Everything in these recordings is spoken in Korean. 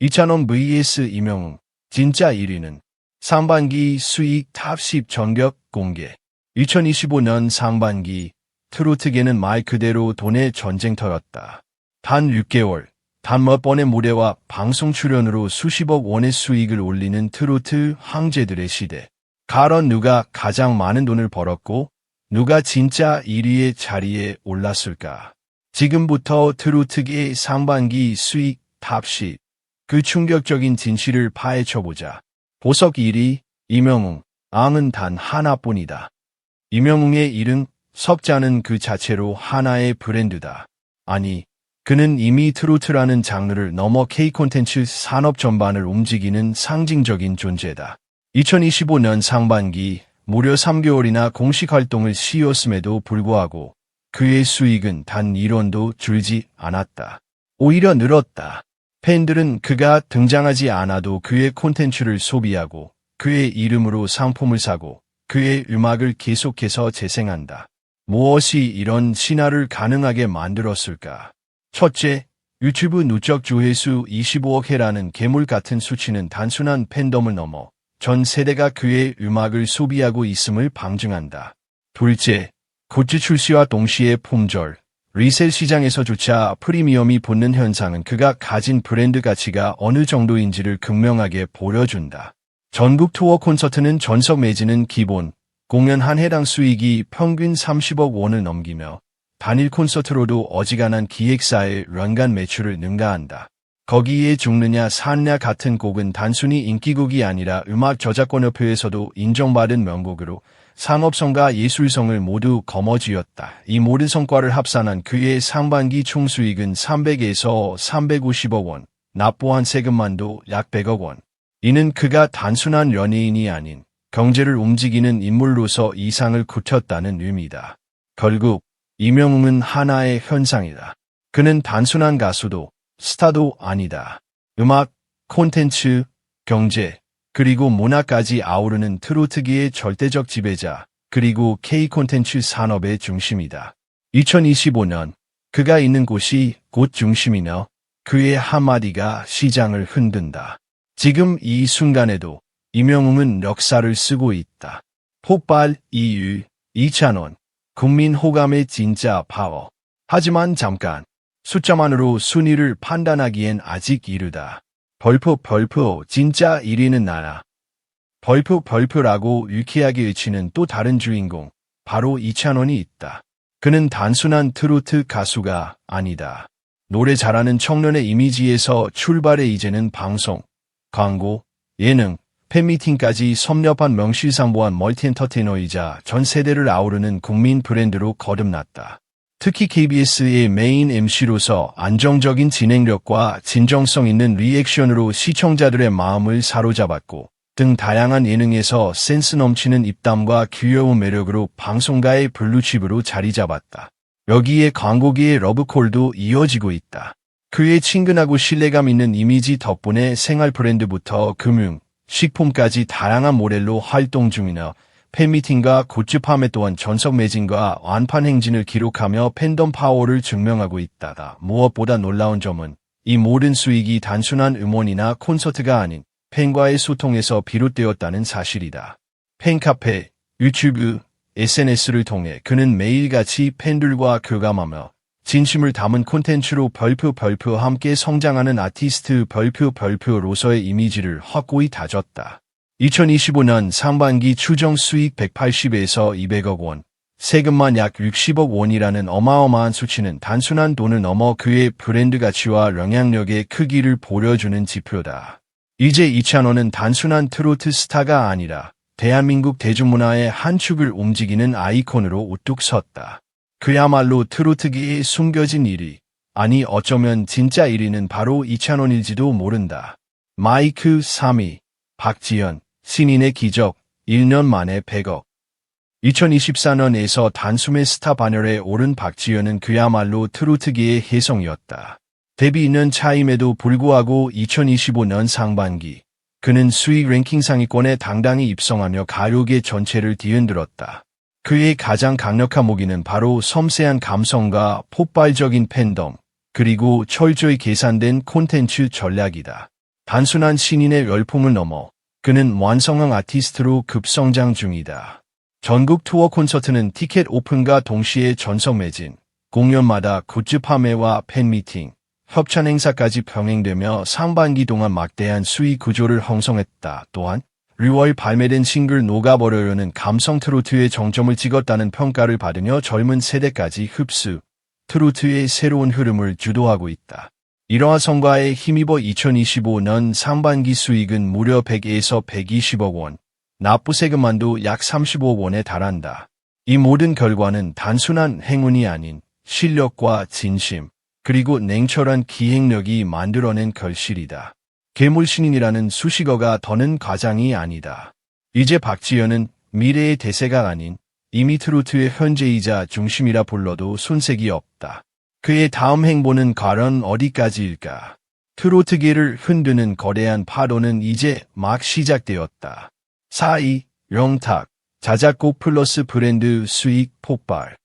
이찬원 vs 이명웅 진짜 1위는 상반기 수익 탑10 전격 공개 2025년 상반기 트로트계는 말 그대로 돈의 전쟁터였다. 단 6개월, 단 몇 번의 무대와 방송 출연으로 수십억 원의 수익을 올리는 트로트 황제들의 시대. 가론 누가 가장 많은 돈을 벌었고 누가 진짜 1위의 자리에 올랐을까? 지금부터 트로트계의 상반기 수익 탑10 그 충격적인 진실을 파헤쳐보자. 보석 1위 이명웅, 앙은 단 하나뿐이다. 이명웅의 이름 석자는 그 자체로 하나의 브랜드다. 아니, 그는 이미 트로트라는 장르를 넘어 K 콘텐츠 산업 전반을 움직이는 상징적인 존재다. 2025년 상반기 무려 3개월이나 공식 활동을 쉬었음에도 불구하고 그의 수익은 단 1원도 줄지 않았다. 오히려 늘었다. 팬들은 그가 등장하지 않아도 그의 콘텐츠를 소비하고 그의 이름으로 상품을 사고 그의 음악을 계속해서 재생한다. 무엇이 이런 신화를 가능하게 만들었을까? 첫째, 유튜브 누적 조회수 25억 회라는 괴물 같은 수치는 단순한 팬덤을 넘어 전 세대가 그의 음악을 소비하고 있음을 방증한다. 둘째, 굿즈 출시와 동시에 품절, 리셀 시장에서조차 프리미엄이 붙는 현상은 그가 가진 브랜드 가치가 어느 정도인지를 극명하게 보여준다. 전국 투어 콘서트는 전석 매진은 기본, 공연 한 해당 수익이 평균 30억 원을 넘기며 단일 콘서트로도 어지간한 기획사의 연간 매출을 능가한다. 거기에 죽느냐 사느냐 같은 곡은 단순히 인기곡이 아니라 음악 저작권협회에서도 인정받은 명곡으로 상업성과 예술성을 모두 거머쥐었다. 이 모든 성과를 합산한 그의 상반기 총수익은 300에서 350억 원, 납부한 세금만도 약 100억 원. 이는 그가 단순한 연예인이 아닌 경제를 움직이는 인물로서 이상을 굳혔다는 의미다. 결국 이명웅은 하나의 현상이다. 그는 단순한 가수도 스타도 아니다. 음악, 콘텐츠, 경제, 그리고 문화까지 아우르는 트로트기의 절대적 지배자, 그리고 K 콘텐츠 산업의 중심이다. 2025년 그가 있는 곳이 곧 중심이며 그의 한마디가 시장을 흔든다. 지금 이 순간에도 이명웅은 역사를 쓰고 있다. 폭발 이유 2찬원 국민 호감의 진짜 파워. 하지만 잠깐 숫자만으로 순위를 판단하기엔 아직 이르다. 벌프 벌프 진짜 1위는 나야. 벌프 벌프라고 유쾌하게 외치는 또 다른 주인공 바로 이찬원이 있다. 그는 단순한 트로트 가수가 아니다. 노래 잘하는 청년의 이미지에서 출발해 이제는 방송, 광고, 예능, 팬미팅까지 섭렵한 명실상부한 멀티엔터테이너이자 전 세대를 아우르는 국민 브랜드로 거듭났다. 특히 KBS의 메인 MC로서 안정적인 진행력과 진정성 있는 리액션으로 시청자들의 마음을 사로잡았고 등 다양한 예능에서 센스 넘치는 입담과 귀여운 매력으로 방송가의 블루칩으로 자리 잡았다. 여기에 광고계의 러브콜도 이어지고 있다. 그의 친근하고 신뢰감 있는 이미지 덕분에 생활 브랜드부터 금융, 식품까지 다양한 모델로 활동 중이나 팬미팅과 굿즈 판매 또한 전석 매진과 완판 행진을 기록하며 팬덤 파워를 증명하고 있다. 무엇보다 놀라운 점은 이 모든 수익이 단순한 음원이나 콘서트가 아닌 팬과의 소통에서 비롯되었다는 사실이다. 팬카페, 유튜브, SNS를 통해 그는 매일같이 팬들과 교감하며 진심을 담은 콘텐츠로 별표 별표 함께 성장하는 아티스트 별표 별표로서의 이미지를 확고히 다졌다. 2025년 상반기 추정 수익 180에서 200억 원, 세금만 약 60억 원이라는 어마어마한 수치는 단순한 돈을 넘어 그의 브랜드 가치와 영향력의 크기를 보여주는 지표다. 이제 이찬원은 단순한 트로트 스타가 아니라 대한민국 대중문화의 한 축을 움직이는 아이콘으로 우뚝 섰다. 그야말로 트로트계에 숨겨진 1위, 아니 어쩌면 진짜 1위는 바로 이찬원일지도 모른다. 마이크 3위, 박지현, 신인의 기적, 1년 만에 100억. 2024년에서 단숨에 스타 반열에 오른 박지현은 그야말로 트로트계의 혜성이었다. 데뷔 2년 차임에도 불구하고 2025년 상반기 그는 수익 랭킹 상위권에 당당히 입성하며 가요계 전체를 뒤흔들었다. 그의 가장 강력한 무기는 바로 섬세한 감성과 폭발적인 팬덤, 그리고 철저히 계산된 콘텐츠 전략이다. 단순한 신인의 열풍을 넘어 그는 완성형 아티스트로 급성장 중이다. 전국 투어 콘서트는 티켓 오픈과 동시에 전석 매진, 공연마다 굿즈 판매와 팬미팅, 협찬 행사까지 병행되며 상반기 동안 막대한 수익 구조를 형성했다. 또한 6월 발매된 싱글 녹아버려요는 감성 트로트의 정점을 찍었다는 평가를 받으며 젊은 세대까지 흡수, 트로트의 새로운 흐름을 주도하고 있다. 이러한 성과에 힘입어 2025년 상반기 수익은 무려 100에서 120억 원, 납부 세금만도 약 35억 원에 달한다. 이 모든 결과는 단순한 행운이 아닌 실력과 진심, 그리고 냉철한 기획력이 만들어낸 결실이다. 괴물신인이라는 수식어가 더는 과장이 아니다. 이제 박지현은 미래의 대세가 아닌 이미 트로트의 현재이자 중심이라 불러도 손색이 없다. 그의 다음 행보는 과연 어디까지일까? 트로트계를 흔드는 거대한 파도는 이제 막 시작되었다. 4위, 영탁, 자작곡 플러스 브랜드 수익 폭발.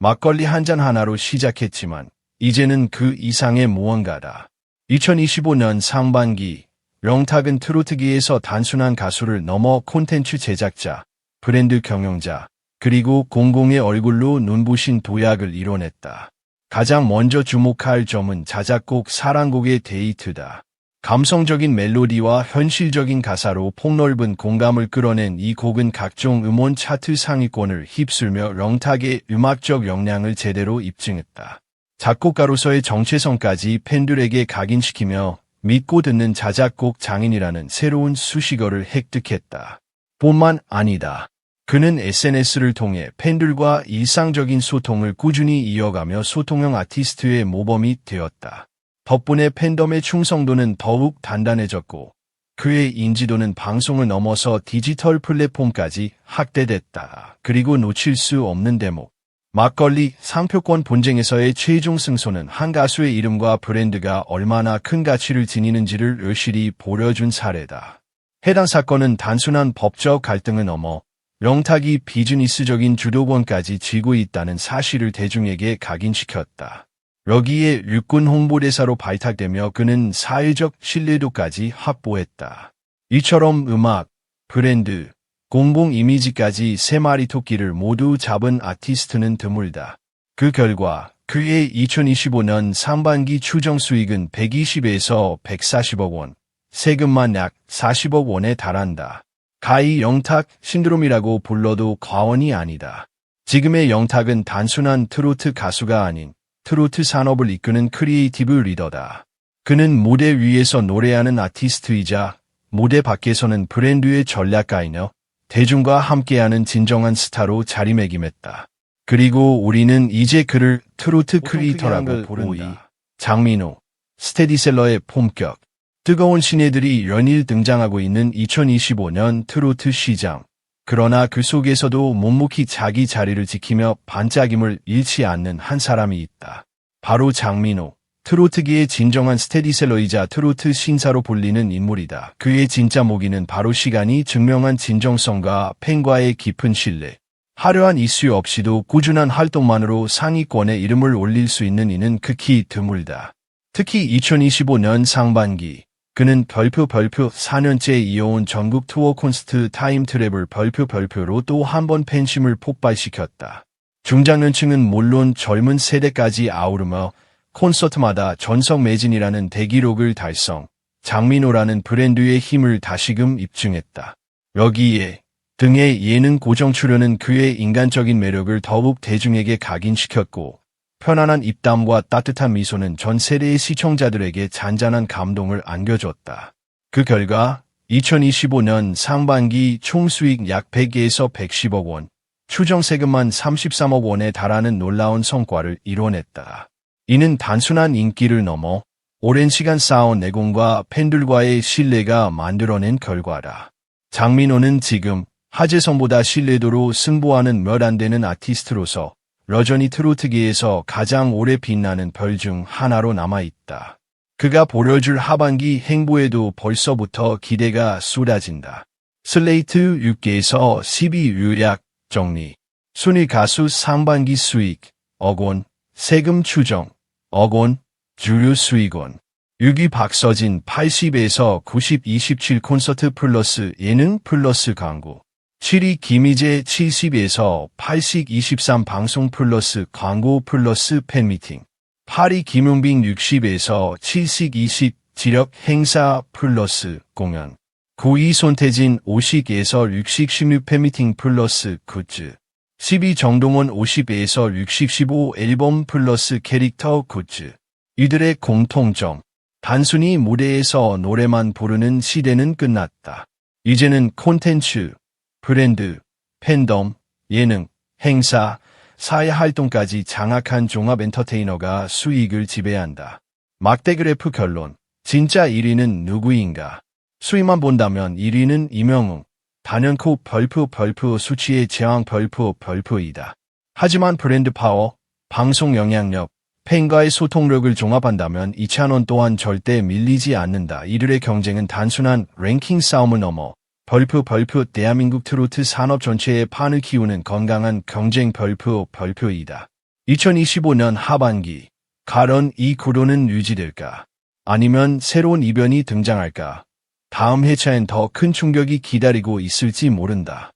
막걸리 한 잔 하나로 시작했지만 이제는 그 이상의 무언가다. 2025년 상반기 영탁은 트로트계에서 단순한 가수를 넘어 콘텐츠 제작자, 브랜드 경영자, 그리고 공공의 얼굴로 눈부신 도약을 이뤄냈다. 가장 먼저 주목할 점은 자작곡 사랑곡의 데이트다. 감성적인 멜로디와 현실적인 가사로 폭넓은 공감을 끌어낸 이 곡은 각종 음원 차트 상위권을 휩쓸며 영탁의 음악적 역량을 제대로 입증했다. 작곡가로서의 정체성까지 팬들에게 각인시키며 믿고 듣는 자작곡 장인이라는 새로운 수식어를 획득했다. 뿐만 아니다. 그는 SNS를 통해 팬들과 일상적인 소통을 꾸준히 이어가며 소통형 아티스트의 모범이 되었다. 덕분에 팬덤의 충성도는 더욱 단단해졌고 그의 인지도는 방송을 넘어서 디지털 플랫폼까지 확대됐다. 그리고 놓칠 수 없는 대목. 막걸리 상표권 본쟁에서의 최종 승소는 한 가수의 이름과 브랜드가 얼마나 큰 가치를 지니는지를 여실히 보여준 사례다. 해당 사건은 단순한 법적 갈등을 넘어 영탁이 비즈니스적인 주도권까지 쥐고 있다는 사실을 대중에게 각인시켰다. 여기에 육군 홍보대사로 발탁되며 그는 사회적 신뢰도까지 확보했다. 이처럼 음악, 브랜드, 공공 이미지까지 세 마리 토끼를 모두 잡은 아티스트는 드물다. 그 결과 그의 2025년 상반기 추정 수익은 120에서 140억 원, 세금만 약 40억 원에 달한다. 가히 영탁 신드롬이라고 불러도 과언이 아니다. 지금의 영탁은 단순한 트로트 가수가 아닌 트로트 산업을 이끄는 크리에이티브 리더다. 그는 무대 위에서 노래하는 아티스트이자 무대 밖에서는 브랜드의 전략가이며 대중과 함께하는 진정한 스타로 자리매김했다. 그리고 우리는 이제 그를 트로트 크리에이터라고 부른다. 장민호, 스테디셀러의 품격, 뜨거운 신예들이 연일 등장하고 있는 2025년 트로트 시장. 그러나 그 속에서도 묵묵히 자기 자리를 지키며 반짝임을 잃지 않는 한 사람이 있다. 바로 장민호. 트로트계의 진정한 스테디셀러이자 트로트 신사로 불리는 인물이다. 그의 진짜 모기는 바로 시간이 증명한 진정성과 팬과의 깊은 신뢰. 화려한 이슈 없이도 꾸준한 활동만으로 상위권에 이름을 올릴 수 있는 이는 극히 드물다. 특히 2025년 상반기 그는 별표 별표 4년째 이어온 전국 투어 콘스트 타임 트랩을 별표 별표로 또 한 번 팬심을 폭발시켰다. 중장년층은 물론 젊은 세대까지 아우르며 콘서트마다 전석 매진이라는 대기록을 달성, 장민호라는 브랜드의 힘을 다시금 입증했다. 여기에 등의 예능 고정 출연은 그의 인간적인 매력을 더욱 대중에게 각인시켰고 편안한 입담과 따뜻한 미소는 전 세대의 시청자들에게 잔잔한 감동을 안겨줬다. 그 결과 2025년 상반기 총 수익 약 100에서 110억 원, 추정 세금만 33억 원에 달하는 놀라운 성과를 이뤄냈다. 이는 단순한 인기를 넘어 오랜 시간 쌓아온 내공과 팬들과의 신뢰가 만들어낸 결과다. 장민호는 지금 하재성보다 신뢰도로 승부하는 몇 안 되는 아티스트로서 여전히 트로트계에서 가장 오래 빛나는 별 중 하나로 남아있다. 그가 보여줄 하반기 행보에도 벌써부터 기대가 쏟아진다. 슬레이트 6개에서 12 유약 정리. 순위 가수 상반기 수익, 억원, 세금 추정, 억원, 주류 수익원. 6위 박서진 80에서 90 27 콘서트 플러스 예능 플러스 광고 7위 김희재 70에서 80 23 방송 플러스 광고 플러스 팬미팅. 8위 김용빈 60에서 70 20 지력 행사 플러스 공연. 9위 손태진 50에서 60 16 팬미팅 플러스 굿즈. 10위 정동원 50에서 60 15 앨범 플러스 캐릭터 굿즈. 이들의 공통점. 단순히 무대에서 노래만 부르는 시대는 끝났다. 이제는 콘텐츠, 브랜드, 팬덤, 예능, 행사, 사회활동까지 장악한 종합 엔터테이너가 수익을 지배한다. 막대 그래프 결론. 진짜 1위는 누구인가? 수위만 본다면 1위는 이명웅. 단연코 벌프 벌프 수치의 제왕 벌프 벌프이다. 하지만 브랜드 파워, 방송 영향력, 팬과의 소통력을 종합한다면 이찬원 또한 절대 밀리지 않는다. 이들의 경쟁은 단순한 랭킹 싸움을 넘어 벌프 벌프 대한민국 트로트 산업 전체의 판을 키우는 건강한 경쟁 벌프 벌프이다. 2025년 하반기 가론 이 구도는 유지될까? 아니면 새로운 이변이 등장할까? 다음 회차엔 더 큰 충격이 기다리고 있을지 모른다.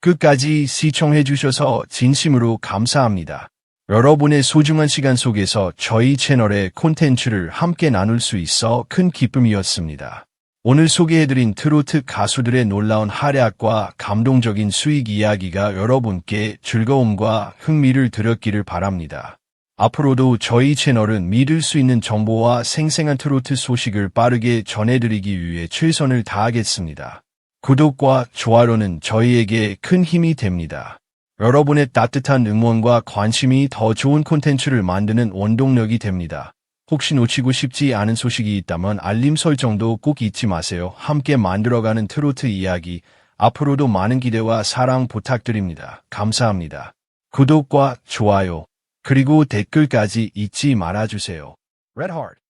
끝까지 시청해 주셔서 진심으로 감사합니다. 여러분의 소중한 시간 속에서 저희 채널의 콘텐츠를 함께 나눌 수 있어 큰 기쁨이었습니다. 오늘 소개해드린 트로트 가수들의 놀라운 활약과 감동적인 수익 이야기가 여러분께 즐거움과 흥미를 드렸기를 바랍니다. 앞으로도 저희 채널은 믿을 수 있는 정보와 생생한 트로트 소식을 빠르게 전해드리기 위해 최선을 다하겠습니다. 구독과 좋아요는 저희에게 큰 힘이 됩니다. 여러분의 따뜻한 응원과 관심이 더 좋은 콘텐츠를 만드는 원동력이 됩니다. 혹시 놓치고 싶지 않은 소식이 있다면 알림 설정도 꼭 잊지 마세요. 함께 만들어가는 트로트 이야기, 앞으로도 많은 기대와 사랑 부탁드립니다. 감사합니다. 구독과 좋아요, 그리고 댓글까지 잊지 말아주세요. Red Heart